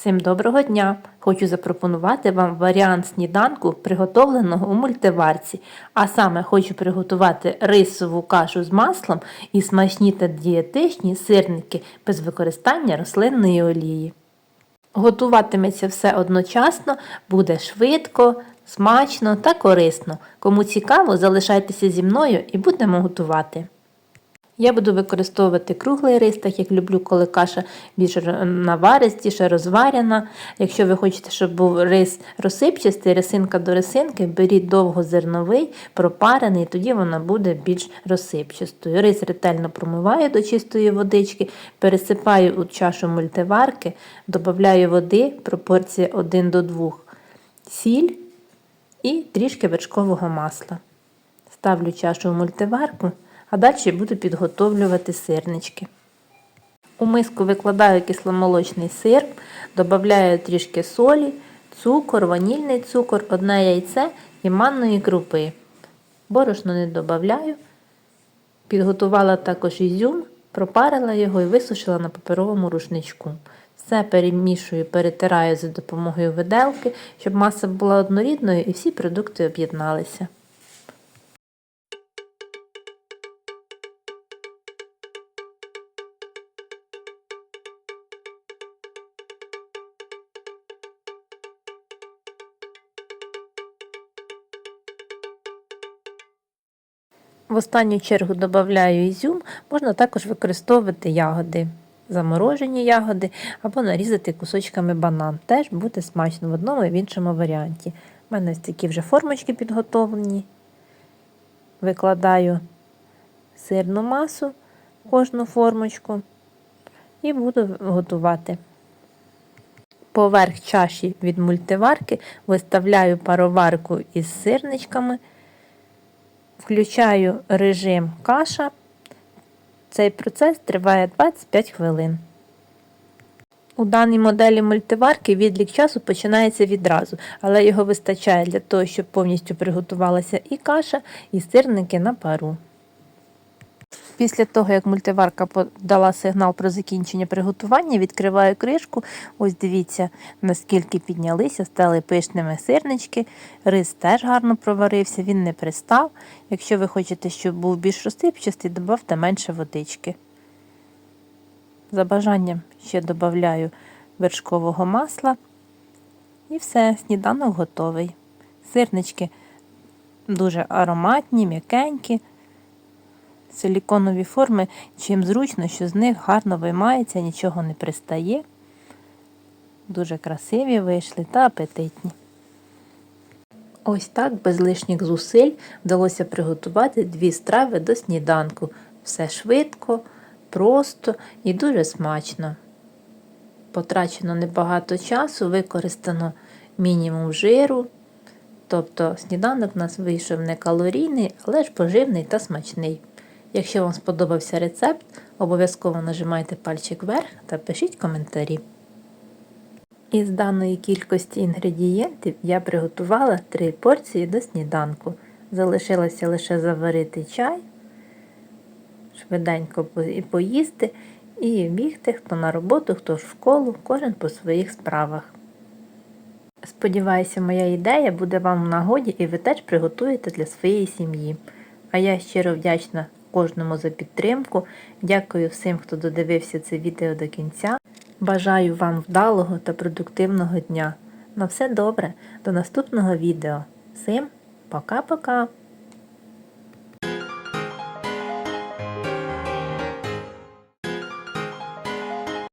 Всім доброго дня! Хочу запропонувати вам варіант сніданку, приготовленого у мультиварці. А саме хочу приготувати рисову кашу з маслом і смачні та дієтичні сирники без використання рослинної олії. Готуватиметься все одночасно, буде швидко, смачно та корисно. Кому цікаво, залишайтеся зі мною і будемо готувати. Я буду використовувати круглий рис, так як люблю, коли каша більш наваристіша, розварена. Якщо ви хочете, щоб був рис розсипчастий, рисинка до рисинки, беріть довгозерновий, пропарений, тоді вона буде більш розсипчастою. Рис ретельно промиваю до чистої водички, пересипаю у чашу мультиварки, додаю води, пропорція 1 до 2, сіль і трішки вершкового масла. Ставлю чашу в мультиварку а далі буду підготовлювати сирнички. У миску викладаю кисломолочний сир, додаю трішки солі, цукор, ванільний цукор, одне яйце і манної крупи. Борошно не додаю. Підготувала також ізюм, пропарила його і висушила на паперовому рушничку. Все перемішую, перетираю за допомогою виделки, щоб маса була однорідною і всі продукти об'єдналися. В останню чергу додаю ізюм, можна також використовувати ягоди, заморожені ягоди або нарізати кусочками банан. Теж буде смачно в одному і в іншому варіанті. У мене ось такі вже формочки підготовлені. Викладаю сирну масу в кожну формочку і буду готувати. Поверх чаші від мультиварки виставляю пароварку із сирничками. Включаю режим каша. Цей процес триває 25 хвилин. У даній моделі мультиварки відлік часу починається відразу, але його вистачає для того, щоб повністю приготувалася і каша, і сирники на пару. Після того, як мультиварка подала сигнал про закінчення приготування, відкриваю кришку. Ось дивіться, наскільки піднялися, стали пишними сирнички. Рис теж гарно проварився, він не пристав. Якщо ви хочете, щоб був більш розсипчастий, додавте менше водички. За бажанням ще додаю вершкового масла. І все, сніданок готовий. Сирнички дуже ароматні, м'якенькі силіконові форми, чим зручно, що з них гарно виймається, нічого не пристає. Дуже красиві вийшли та апетитні. Ось так, без лишніх зусиль, вдалося приготувати дві страви до сніданку. Все швидко, просто і дуже смачно. Потрачено небагато часу, використано мінімум жиру. Тобто сніданок у нас вийшов не калорійний, але ж поживний та смачний. Якщо вам сподобався рецепт, обов'язково нажимайте пальчик вверх та пишіть коментарі. Із даної кількості інгредієнтів я приготувала 3 порції до сніданку. Залишилося лише заварити чай, швиденько поїсти і бігти хто на роботу, хто в школу, кожен по своїх справах. Сподіваюся, моя ідея буде вам в нагоді і ви теж приготуєте для своєї сім'ї. А я щиро вдячна кожному за підтримку. Дякую всім, хто додивився це відео до кінця. Бажаю вам вдалого та продуктивного дня. На все добре, до наступного відео. Всім пока-пока!